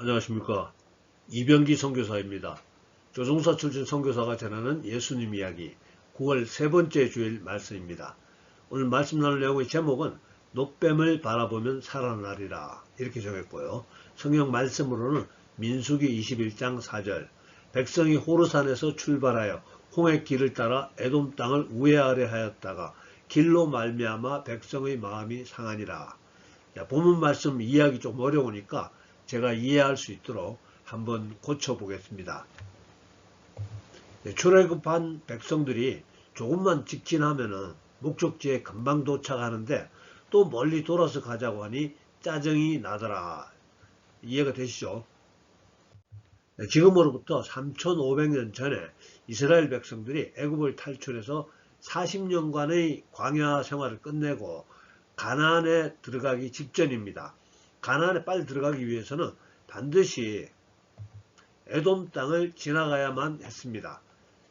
안녕하십니까 이병기 선교사입니다. 조종사 출신 선교사가 전하는 예수님 이야기 9월 세 번째 주일 말씀입니다. 오늘 말씀 나눌 내용의 제목은 노뱀을 바라보면 살아나리라 이렇게 정했고요. 성경 말씀으로는 민수기 21장 4절 백성이 호르산에서 출발하여 홍해 길을 따라 에돔 땅을 우회하려 하였다가 길로 말미암아 백성의 마음이 상하니라. 자, 본문 말씀 이해하기 좀 어려우니까 제가 이해할 수 있도록 한번 고쳐보겠습니다. 네, 출애굽한 백성들이 조금만 직진하면은 목적지에 금방 도착하는데 또 멀리 돌아서 가자고 하니 짜증이 나더라. 이해가 되시죠? 네, 지금으로부터 3,500년 전에 이스라엘 백성들이 애굽을 탈출해서 40년간의 광야 생활을 끝내고 가나안에 들어가기 직전입니다. 가나안에 빨리 들어가기 위해서는 반드시 에돔 땅을 지나가야만 했습니다.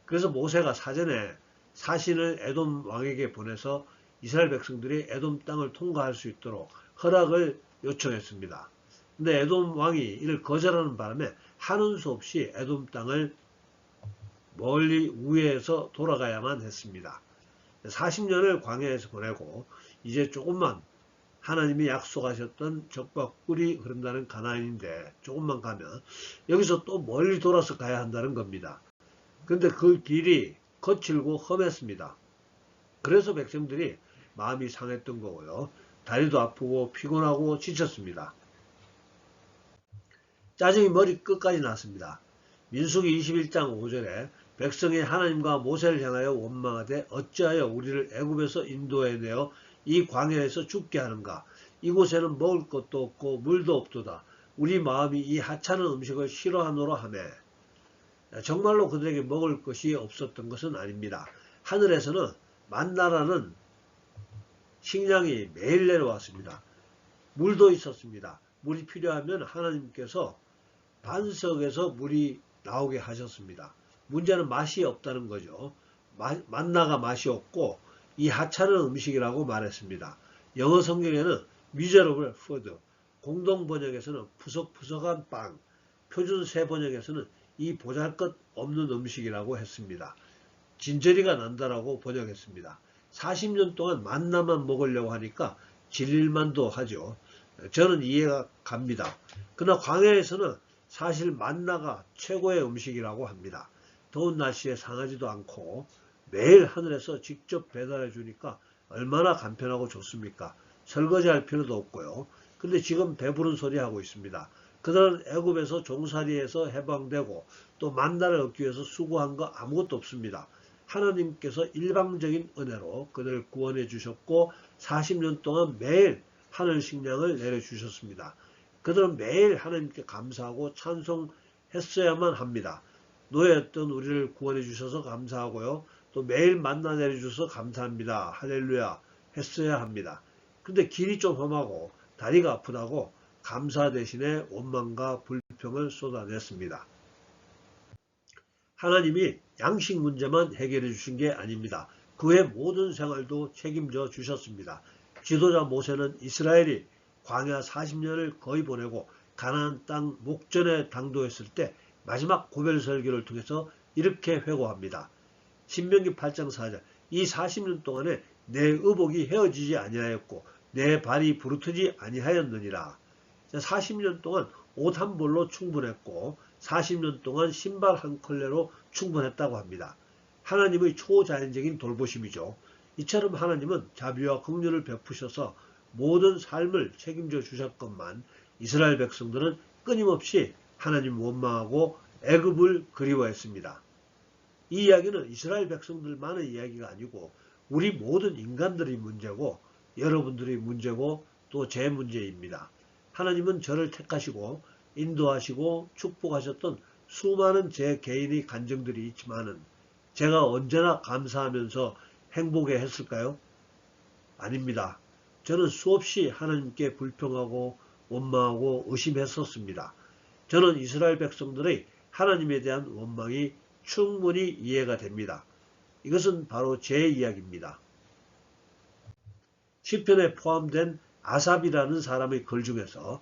그래서 모세가 사전에 사신을 에돔 왕에게 보내서 이스라엘 백성들이 에돔 땅을 통과할 수 있도록 허락을 요청했습니다. 근데 에돔 왕이 이를 거절하는 바람에 하는 수 없이 에돔 땅을 멀리 우회해서 돌아가야만 했습니다. 40년을 광야에서 보내고 이제 조금만 하나님이 약속하셨던 적과 꿀이 흐른다는 가나안인데 조금만 가면 여기서 또 멀리 돌아서 가야 한다는 겁니다. 근데 그 길이 거칠고 험했습니다. 그래서 백성들이 마음이 상했던 거고요. 다리도 아프고 피곤하고 지쳤습니다. 짜증이 머리 끝까지 났습니다. 민수기 21장 5절에 백성이 하나님과 모세를 향하여 원망하되 어찌하여 우리를 애굽에서 인도해내어 이 광야에서 죽게 하는가 이곳에는 먹을 것도 없고 물도 없도다 우리 마음이 이 하찮은 음식을 싫어하노라 하매 정말로 그들에게 먹을 것이 없었던 것은 아닙니다. 하늘에서는 만나라는 식량이 매일 내려왔습니다. 물도 있었습니다. 물이 필요하면 하나님께서 반석에서 물이 나오게 하셨습니다. 문제는 맛이 없다는 거죠. 마, 만나가 맛이 없고 이 하찮은 음식이라고 말했습니다. 영어 성경에는 miserable 공동 번역에서는 푸석푸석한 빵, 표준 세 번역에서는 이 보잘것 없는 음식이라고 했습니다. 진저리가 난다라고 번역했습니다. 40년 동안 만나만 먹으려고 하니까 질릴만도 하죠. 저는 이해가 갑니다. 그러나 광야에서는 사실 만나가 최고의 음식이라고 합니다. 더운 날씨에 상하지도 않고 매일 하늘에서 직접 배달해 주니까 얼마나 간편하고 좋습니까? 설거지할 필요도 없고요. 근데 지금 배부른 소리 하고 있습니다. 그들은 애굽에서 종살이에서 해방되고 또 만나를 얻기 위해서 수고한 거 아무것도 없습니다. 하나님께서 일방적인 은혜로 그들을 구원해 주셨고 40년 동안 매일 하늘 식량을 내려주셨습니다. 그들은 매일 하나님께 감사하고 찬송했어야만 합니다. 노예였던 우리를 구원해 주셔서 감사하고요. 또 매일 만나 내려주셔서 감사합니다. 할렐루야 했어야 합니다. 근데 길이 좀 험하고 다리가 아프다고 감사 대신에 원망과 불평을 쏟아냈습니다. 하나님이 양식 문제만 해결해 주신 게 아닙니다. 그의 모든 생활도 책임져 주셨습니다. 지도자 모세는 이스라엘이 광야 40년을 거의 보내고 가나안 땅 목전에 당도했을 때 마지막 고별 설교를 통해서 이렇게 회고합니다. 신명기 8장 4절 이 40년 동안에 내 의복이 헤어지지 아니하였고 내 발이 부르트지 아니하였느니라. 40년 동안 옷 한 벌로 충분했고 40년 동안 신발 한 컬레로 충분했다고 합니다. 하나님의 초자연적인 돌보심이죠. 이처럼 하나님은 자비와 긍휼을 베푸셔서 모든 삶을 책임져 주셨건만 이스라엘 백성들은 끊임없이 하나님 원망하고 애굽을 그리워했습니다. 이 이야기는 이스라엘 백성들만의 이야기가 아니고 우리 모든 인간들의 문제고 여러분들의 문제고 또 제 문제입니다. 하나님은 저를 택하시고 인도하시고 축복하셨던 수많은 제 개인의 간정들이 있지만은 제가 언제나 감사하면서 행복해 했을까요? 아닙니다. 저는 수없이 하나님께 불평하고 원망하고 의심했었습니다. 저는 이스라엘 백성들의 하나님에 대한 원망이 충분히 이해가 됩니다. 이것은 바로 제 이야기입니다. 시편에 포함된 아삽이라는 사람의 글 중에서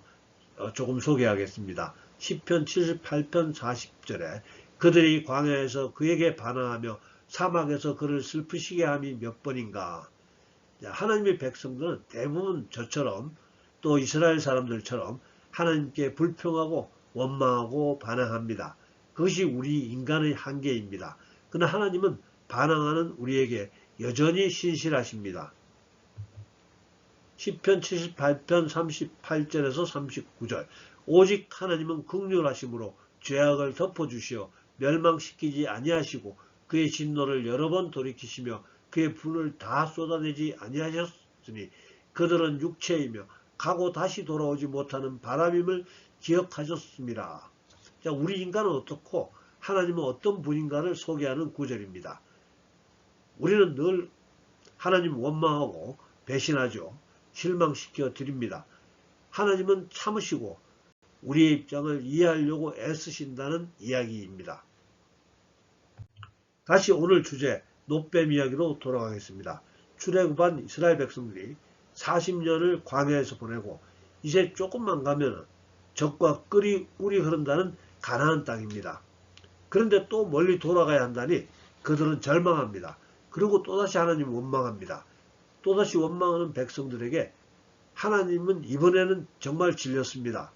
어, 조금 소개하겠습니다. 10편 78편 40절에 그들이 광야에서 그에게 반항하며 사막에서 그를 슬프시게 함이 몇 번인가. 자, 하나님의 백성들은 대부분 저처럼 또 이스라엘 사람들처럼 하나님께 불평하고 원망하고 반항합니다. 그것이 우리 인간의 한계입니다. 그러나 하나님은 반항하는 우리에게 여전히 신실하십니다. 10편 78편 38절에서 39절 오직 하나님은 극률하심으로 죄악을 덮어주시어 멸망시키지 아니하시고 그의 진노를 여러 번 돌이키시며 그의 분을 다 쏟아내지 아니하셨으니 그들은 육체이며 가고 다시 돌아오지 못하는 바람임을 기억하셨습니다. 자, 우리 인간은 어떻고 하나님은 어떤 분인가를 소개하는 구절입니다. 우리는 늘 하나님 원망하고 배신하죠. 실망시켜 드립니다. 하나님은 참으시고 우리의 입장을 이해하려고 애쓰신다는 이야기입니다. 다시 오늘 주제 노뱀 이야기로 돌아가겠습니다. 출애굽한 이스라엘 백성들이 40년을 광야에서 보내고 이제 조금만 가면 적과 끓이 꿀이 흐른다는 가나안 땅입니다. 그런데 또 멀리 돌아가야 한다니 그들은 절망합니다. 그리고 또다시 하나님 원망합니다. 또다시 원망하는 백성들에게 하나님은 이번에는 정말 질렸습니다.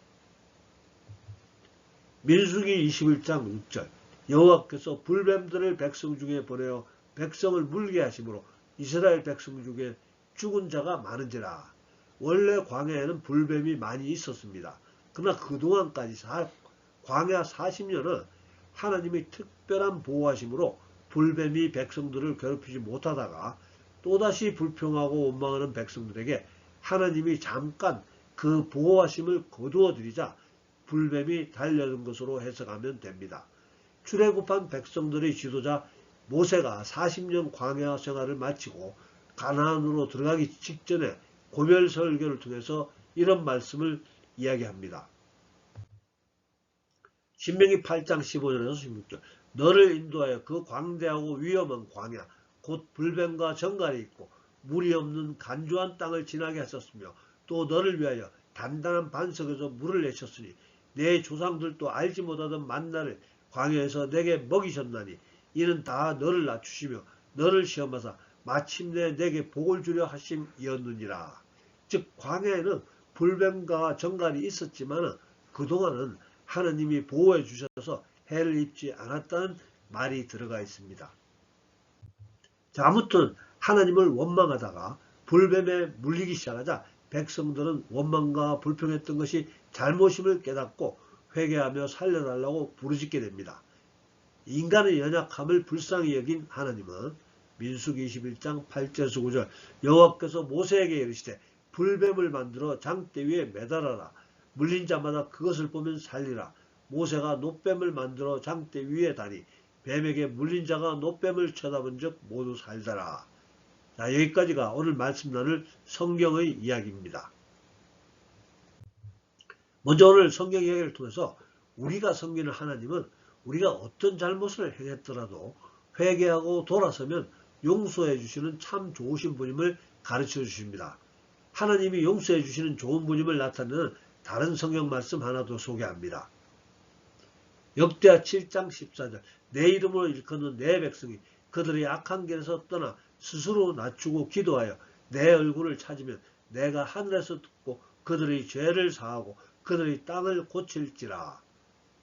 민수기 21장 6절 여호와께서 불뱀들을 백성 중에 보내어 백성을 물게 하심으로 이스라엘 백성 중에 죽은 자가 많은지라 원래 광야에는 불뱀이 많이 있었습니다. 그러나 그동안까지 사, 광야 40년은 하나님의 특별한 보호하심으로 불뱀이 백성들을 괴롭히지 못하다가 또다시 불평하고 원망하는 백성들에게 하나님이 잠깐 그 보호하심을 거두어 드리자 불뱀이 달려든 것으로 해석하면 됩니다. 출애굽한 백성들의 지도자 모세가 40년 광야 생활을 마치고 가나안으로 들어가기 직전에 고별 설교를 통해서 이런 말씀을 이야기합니다. 신명기 8장 15절에서 16절 너를 인도하여 그 광대하고 위험한 광야 곧 불뱀과 정갈이 있고 물이 없는 간조한 땅을 지나게 하셨으며 또 너를 위하여 단단한 반석에서 물을 내셨으니 내 조상들도 알지 못하던 만나를 광야에서 내게 먹이셨나니 이는 다 너를 낮추시며 너를 시험하사 마침내 내게 복을 주려 하심이었느니라. 즉 광야에는 불뱀과 정갈이 있었지만 그동안은 하나님이 보호해 주셔서 해를 입지 않았다는 말이 들어가 있습니다. 자, 아무튼 하나님을 원망하다가 불뱀에 물리기 시작하자 백성들은 원망과 불평했던 것이 잘못임을 깨닫고 회개하며 살려달라고 부르짖게 됩니다. 인간의 연약함을 불쌍히 여긴 하나님은 민수기 21장 8절에서 9절 여호와께서 모세에게 이르시되 불뱀을 만들어 장대 위에 매달아라 물린 자마다 그것을 보면 살리라 모세가 노뱀을 만들어 장대 위에 다니 뱀에게 물린 자가 노뱀을 쳐다본 적 모두 살더라. 자, 여기까지가 오늘 말씀 나눌 성경의 이야기입니다. 먼저 오늘 성경 이야기를 통해서 우리가 섬기는 하나님은 우리가 어떤 잘못을 행했더라도 회개하고 돌아서면 용서해 주시는 참 좋으신 분임을 가르쳐 주십니다. 하나님이 용서해 주시는 좋은 분임을 나타내는 다른 성경 말씀 하나 더 소개합니다. 역대하 7장 14절 내 이름으로 일컫는 내 백성이 그들의 악한 길에서 떠나 스스로 낮추고 기도하여 내 얼굴을 찾으면 내가 하늘에서 듣고 그들의 죄를 사하고 그들의 땅을 고칠지라.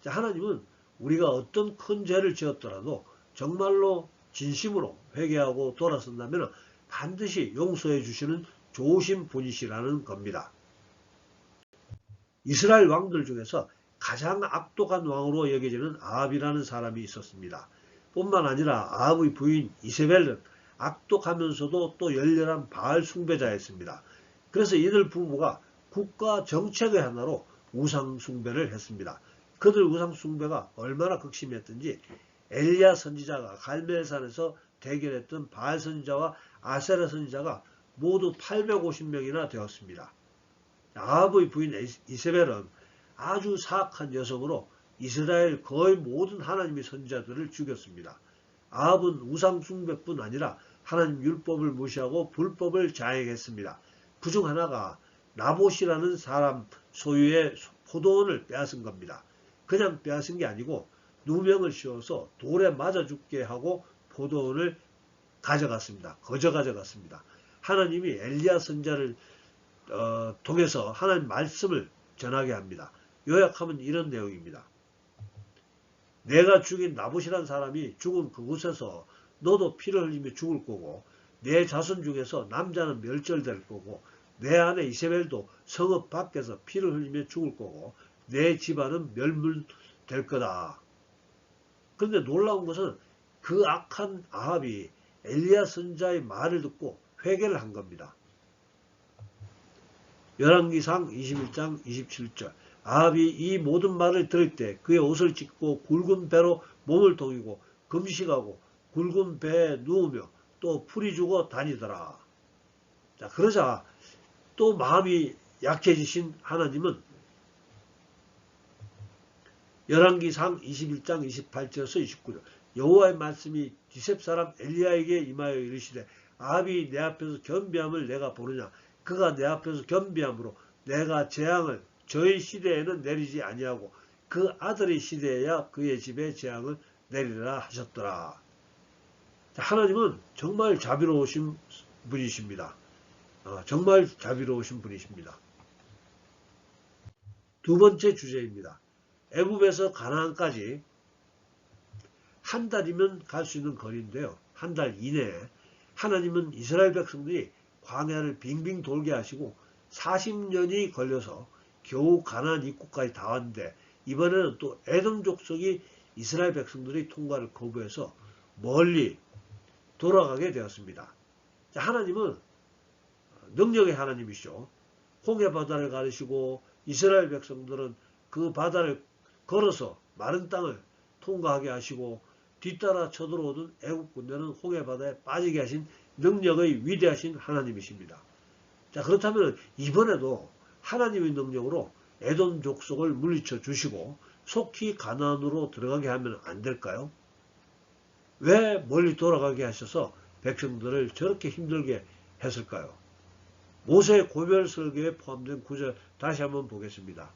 자, 하나님은 우리가 어떤 큰 죄를 지었더라도 정말로 진심으로 회개하고 돌아선다면 반드시 용서해 주시는 좋으신 분이시라는 겁니다. 이스라엘 왕들 중에서 가장 악독한 왕으로 여겨지는 아합이라는 사람이 있었습니다. 뿐만 아니라 아합의 부인 이세벨은 악독하면서도 또 열렬한 바알 숭배자였습니다. 그래서 이들 부부가 국가 정책의 하나로 우상 숭배를 했습니다. 그들 우상 숭배가 얼마나 극심했던지 엘리야 선지자가 갈멜산에서 대결했던 바알 선지자와 아세라 선지자가 모두 850명이나 되었습니다. 아합의 부인 이세벨은 아주 사악한 여성으로 이스라엘 거의 모든 하나님의 선지자들을 죽였습니다. 아합은 우상 숭배뿐 아니라 하나님 율법을 무시하고 불법을 자행했습니다. 그 중 하나가 나봇이라는 사람 소유의 포도원을 빼앗은 겁니다. 그냥 빼앗은 게 아니고 누명을 씌워서 돌에 맞아 죽게 하고 포도원을 가져갔습니다. 거저 가져갔습니다. 하나님이 엘리야 선자를 어, 통해서 하나님 말씀을 전하게 합니다. 요약하면 이런 내용입니다. 내가 죽인 나봇이란 사람이 죽은 그곳에서 너도 피를 흘리며 죽을 거고 내 자손 중에서 남자는 멸절될 거고 내 아내 이세벨도 성읍 밖에서 피를 흘리며 죽을 거고 내 집안은 멸물될 거다. 그런데 놀라운 것은 그 악한 아합이 엘리야 선자의 말을 듣고 회개를 한 겁니다. 열왕기상 21장 27절. 아합이 이 모든 말을 들을 때 그의 옷을 찢고 굵은 배로 몸을 동이고 금식하고 굵은 배에 누우며 또 풀이 주고 다니더라. 자 그러자 또 마음이 약해지신 하나님은 열왕기상 21장 28절에서 29절. 여호와의 말씀이 디셉 사람 엘리야에게 임하여 이르시되 아합이 내 앞에서 겸비함을 내가 보느냐 그가 내 앞에서 겸비함으로 내가 재앙을 저의 시대에는 내리지 아니하고 그 아들의 시대에야 그의 집에 재앙을 내리라 하셨더라. 하나님은 정말 자비로우신 분이십니다. 어, 정말 자비로우신 분이십니다. 두 번째 주제입니다. 애굽에서 가나안까지 한 달이면 갈 수 있는 거리인데요. 한 달 이내에 하나님은 이스라엘 백성들이 광야를 빙빙 돌게 하시고 40년이 걸려서 겨우 가나안 입구까지 다 왔는데 이번에는 또 에돔 족속이 이스라엘 백성들의 통과를 거부해서 멀리 돌아가게 되었습니다. 하나님은 능력의 하나님이시죠. 홍해 바다를 가르시고 이스라엘 백성들은 그 바다를 걸어서 마른 땅을 통과하게 하시고 뒤따라 쳐들어오던 애국 군대는 홍해 바다에 빠지게 하신 능력의 위대하신 하나님이십니다. 자 그렇다면 이번에도 하나님의 능력으로 에돔 족속을 물리쳐 주시고 속히 가나안으로 들어가게 하면 안 될까요? 왜 멀리 돌아가게 하셔서 백성들을 저렇게 힘들게 했을까요? 모세의 고별 설교에 포함된 구절 다시 한번 보겠습니다.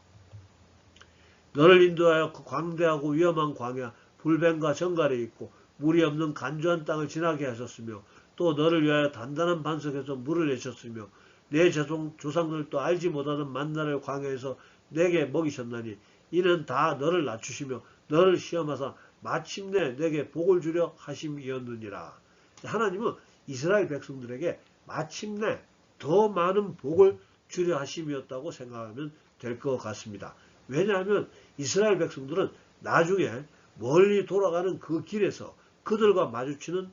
너를 인도하여 그 광대하고 위험한 광야 불뱀과 정갈에 있고 물이 없는 간주한 땅을 지나게 하셨으며 또 너를 위하여 단단한 반석에서 물을 내셨으며 내 조상, 조상들도 알지 못하던 만나를 광야에서 내게 먹이셨나니 이는 다 너를 낮추시며 너를 시험하사 마침내 내게 복을 주려 하심이었느니라. 하나님은 이스라엘 백성들에게 마침내 더 많은 복을 주려 하심이었다고 생각하면 될 것 같습니다. 왜냐하면 이스라엘 백성들은 나중에 멀리 돌아가는 그 길에서 그들과 마주치는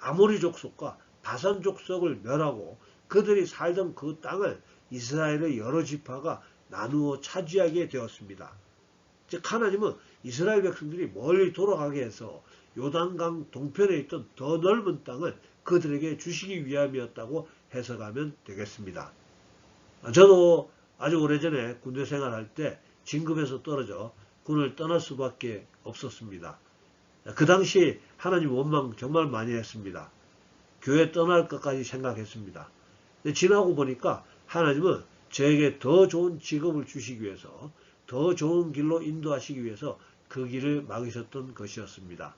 아모리 족속과 바산 족속을 멸하고 그들이 살던 그 땅을 이스라엘의 여러 지파가 나누어 차지하게 되었습니다. 즉 하나님은 이스라엘 백성들이 멀리 돌아가게 해서 요단강 동편에 있던 더 넓은 땅을 그들에게 주시기 위함이었다고 해석하면 되겠습니다. 저도 아주 오래전에 군대 생활할 때 진급에서 떨어져 군을 떠날 수밖에 없었습니다. 그 당시 하나님 원망 정말 많이 했습니다. 교회 떠날 것까지 생각했습니다. 지나고 보니까 하나님은 저에게 더 좋은 직업을 주시기 위해서 더 좋은 길로 인도하시기 위해서 그 길을 막으셨던 것이었습니다.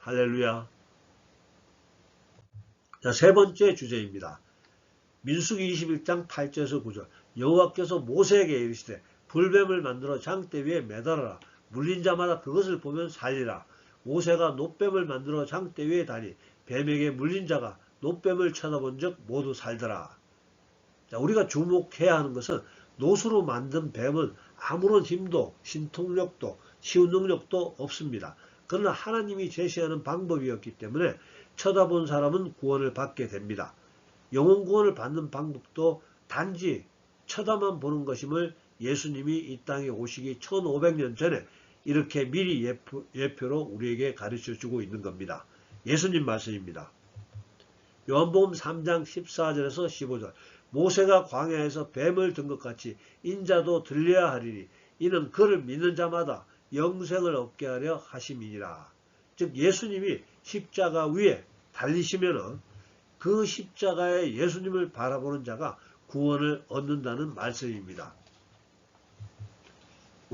할렐루야. 자, 세 번째 주제입니다. 민수기 21장 8절에서 9절 여호와께서 모세에게 이르시되 불뱀을 만들어 장대 위에 매달아라 물린 자마다 그것을 보면 살리라 모세가 노뱀을 만들어 장대 위에 다니 뱀에게 물린 자가 노뱀을 쳐다본 적 모두 살더라. 자, 우리가 주목해야 하는 것은 노수로 만든 뱀은 아무런 힘도 신통력도 치유 능력도 없습니다. 그러나 하나님이 제시하는 방법이었기 때문에 쳐다본 사람은 구원을 받게 됩니다. 영혼 구원을 받는 방법도 단지 쳐다만 보는 것임을 예수님이 이 땅에 오시기 1500년 전에 이렇게 미리 예표, 예표로 우리에게 가르쳐 주고 있는 겁니다. 예수님 말씀입니다. 요한복음 3장 14절에서 15절 모세가 광야에서 뱀을 든 것 같이 인자도 들려야 하리니 이는 그를 믿는 자마다 영생을 얻게 하려 하심이니라. 즉 예수님이 십자가 위에 달리시면은 그 십자가에 예수님을 바라보는 자가 구원을 얻는다는 말씀입니다.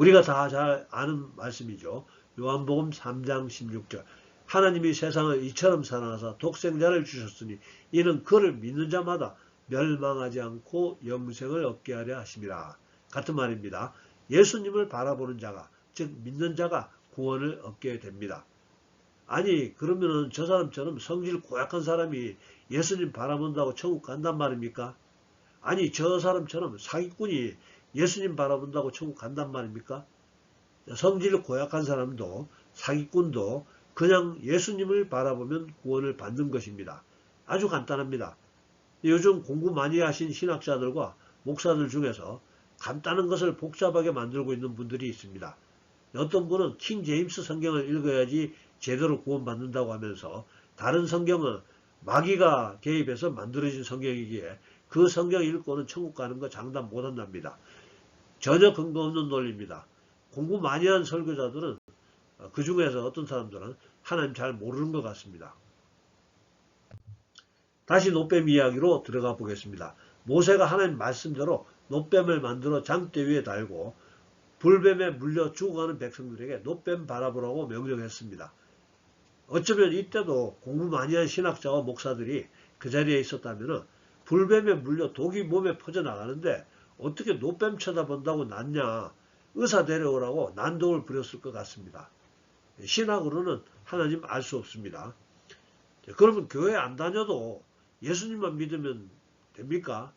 우리가 다 잘 아는 말씀이죠. 요한복음 3장 16절. 하나님이 세상을 이처럼 사랑하사 독생자를 주셨으니 이는 그를 믿는 자마다 멸망하지 않고 영생을 얻게 하려 하심이라. 같은 말입니다. 예수님을 바라보는 자가 즉 믿는 자가 구원을 얻게 됩니다. 아니 그러면은 저 사람처럼 성질 고약한 사람이 예수님 바라본다고 천국 간단 말입니까? 아니 저 사람처럼 사기꾼이 예수님 바라본다고 천국 간단 말입니까? 성질 고약한 사람도 사기꾼도 그냥 예수님을 바라보면 구원을 받는 것입니다. 아주 간단합니다. 요즘 공부 많이 하신 신학자들과 목사들 중에서 간단한 것을 복잡하게 만들고 있는 분들이 있습니다. 어떤 분은 킹 제임스 성경을 읽어야지 제대로 구원받는다고 하면서 다른 성경은 마귀가 개입해서 만들어진 성경이기에 그 성경 읽고는 천국 가는 거 장담 못한답니다. 전혀 근거 없는 논리입니다. 공부 많이 한 설교자들은 그 중에서 어떤 사람들은 하나님 잘 모르는 것 같습니다. 다시 노뱀 이야기로 들어가 보겠습니다. 모세가 하나님 말씀대로 노뱀을 만들어 장대 위에 달고 불뱀에 물려 죽어가는 백성들에게 노뱀 바라보라고 명령했습니다. 어쩌면 이때도 공부 많이 한 신학자와 목사들이 그 자리에 있었다면 불뱀에 물려 독이 몸에 퍼져나가는데 어떻게 노뱀 쳐다본다고 낫냐 의사 데려오라고 난동을 부렸을 것 같습니다. 신학으로는 하나님 알 수 없습니다. 그러면 교회 안 다녀도 예수님만 믿으면 됩니까?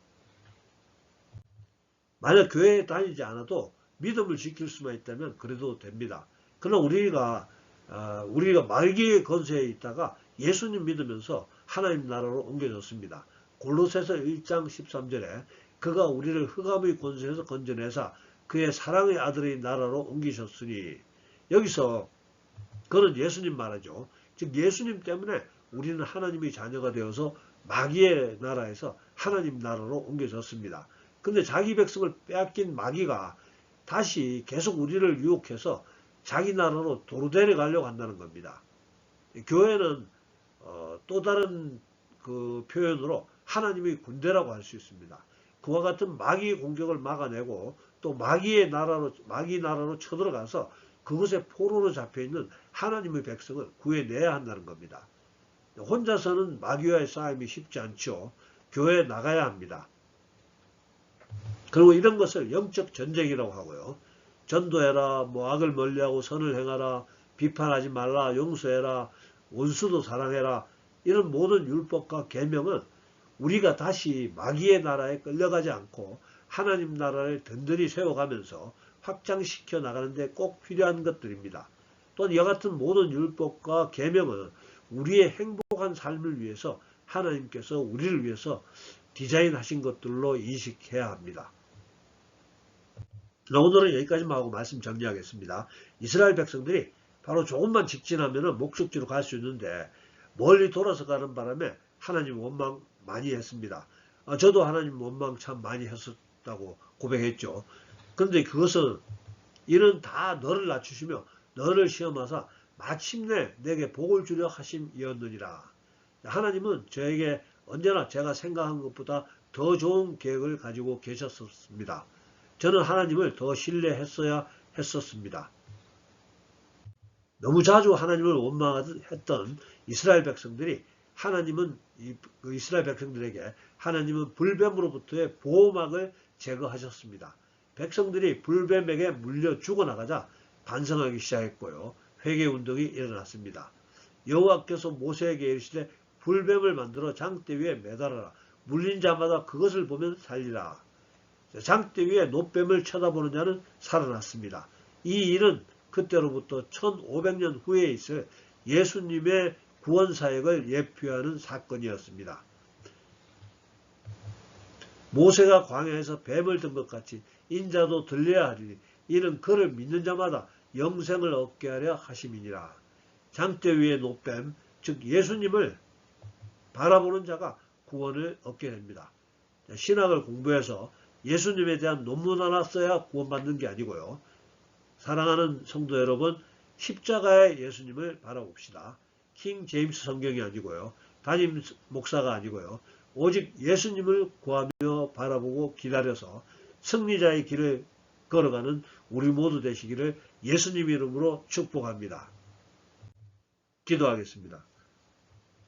만약 교회에 다니지 않아도 믿음을 지킬 수만 있다면 그래도 됩니다. 그러나 우리가 어, 우리가 말기의 건세에 있다가 예수님 믿으면서 하나님 나라로 옮겨졌습니다. 골로새서 1장 13절에 그가 우리를 흑암의 권세에서 건져내사 그의 사랑의 아들의 나라로 옮기셨으니 여기서 그는 예수님 말하죠. 즉 예수님 때문에 우리는 하나님의 자녀가 되어서 마귀의 나라에서 하나님 나라로 옮겨졌습니다. 근데 자기 백성을 빼앗긴 마귀가 다시 계속 우리를 유혹해서 자기 나라로 도로 데려가려고 한다는 겁니다. 교회는 어, 또 다른 그 표현으로 하나님의 군대라고 할 수 있습니다. 그와 같은 마귀의 공격을 막아내고 또 마귀의 나라로 마귀 나라로 쳐들어가서 그곳에 포로로 잡혀 있는 하나님의 백성을 구해내야 한다는 겁니다. 혼자서는 마귀와의 싸움이 쉽지 않죠. 교회에 나가야 합니다. 그리고 이런 것을 영적 전쟁이라고 하고요. 전도해라, 뭐 악을 멀리하고 선을 행하라, 비판하지 말라, 용서해라, 원수도 사랑해라. 이런 모든 율법과 계명은 우리가 다시 마귀의 나라에 끌려가지 않고 하나님 나라를 든든히 세워가면서 확장시켜 나가는데 꼭 필요한 것들입니다. 또한 이와 같은 모든 율법과 계명은 우리의 행복한 삶을 위해서 하나님께서 우리를 위해서 디자인하신 것들로 인식해야 합니다. 오늘은 여기까지만 하고 말씀 정리하겠습니다. 이스라엘 백성들이 바로 조금만 직진하면 목적지로 갈 수 있는데 멀리 돌아서 가는 바람에 하나님 원망 많이 했습니다. 아, 저도 하나님 원망 참 많이 했었다고 고백했죠. 그런데 그것은 이는 다 너를 낮추시며 너를 시험하사 마침내 내게 복을 주려 하심이었느니라. 하나님은 저에게 언제나 제가 생각한 것보다 더 좋은 계획을 가지고 계셨습니다. 저는 하나님을 더 신뢰했어야 했었습니다. 너무 자주 하나님을 원망했던 이스라엘 백성들이 하나님은 그 이스라엘 백성들에게 하나님은 불뱀으로부터의 보호막을 제거하셨습니다. 백성들이 불뱀에게 물려 죽어나가자 반성하기 시작했고요. 회개운동이 일어났습니다. 여호와께서 모세에게 이르시되 불뱀을 만들어 장대 위에 매달아라. 물린 자마다 그것을 보면 살리라. 장대 위에 노뱀을 쳐다보는 자는 살아났습니다. 이 일은 그때로부터 1500년 후에 있을 예수님의 구원 사역을 예표하는 사건이었습니다. 모세가 광야에서 뱀을 든 것 같이 인자도 들려야 하리니 이는 그를 믿는 자마다 영생을 얻게 하려 하심이니라. 장대 위의 노뱀, 즉 예수님을 바라보는 자가 구원을 얻게 됩니다. 신학을 공부해서 예수님에 대한 논문 하나 써야 구원받는 게 아니고요. 사랑하는 성도 여러분, 십자가의 예수님을 바라봅시다. 킹 제임스 성경이 아니고요. 담임 목사가 아니고요. 오직 예수님을 구하며 바라보고 기다려서 승리자의 길을 걸어가는 우리 모두 되시기를 예수님 이름으로 축복합니다. 기도하겠습니다.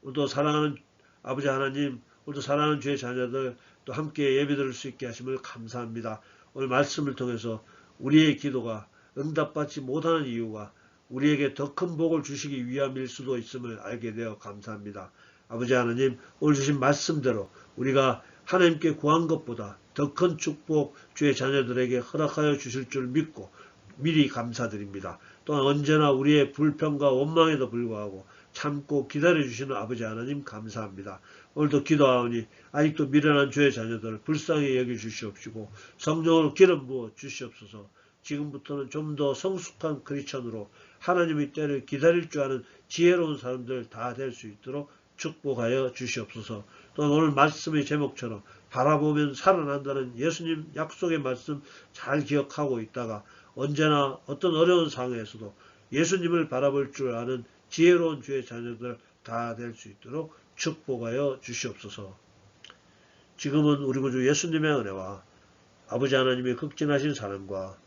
오늘도 사랑하는 아버지 하나님, 오늘도 사랑하는 주의 자녀들 또 함께 예배 드릴 수 있게 하심을 감사합니다. 오늘 말씀을 통해서 우리의 기도가 응답받지 못하는 이유가 우리에게 더 큰 복을 주시기 위함일 수도 있음을 알게 되어 감사합니다. 아버지 하나님 오늘 주신 말씀대로 우리가 하나님께 구한 것보다 더 큰 축복 주의 자녀들에게 허락하여 주실 줄 믿고 미리 감사드립니다. 또한 언제나 우리의 불평과 원망에도 불구하고 참고 기다려주시는 아버지 하나님 감사합니다. 오늘도 기도하오니 아직도 미련한 주의 자녀들을 불쌍히 여겨 주시옵시고 성령으로 기름 부어 주시옵소서 지금부터는 좀 더 성숙한 크리스천으로 하나님의 때를 기다릴 줄 아는 지혜로운 사람들 다 될 수 있도록 축복하여 주시옵소서. 또 오늘 말씀의 제목처럼 바라보면 살아난다는 예수님 약속의 말씀 잘 기억하고 있다가 언제나 어떤 어려운 상황에서도 예수님을 바라볼 줄 아는 지혜로운 주의 자녀들 다 될 수 있도록 축복하여 주시옵소서. 지금은 우리 구주 예수님의 은혜와 아버지 하나님의 극진하신 사랑과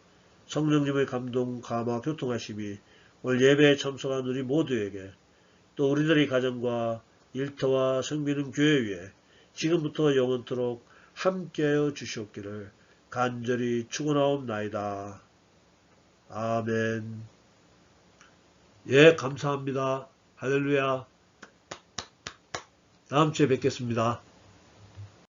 성령님의 감동, 감화, 교통하심이 오늘 예배에 참석한 우리 모두에게 또 우리들의 가정과 일터와 성비는 교회 위에 지금부터 영원토록 함께하여 주시옵기를 간절히 축원하옵나이다. 아멘. 예, 감사합니다. 할렐루야. 다음 주에 뵙겠습니다.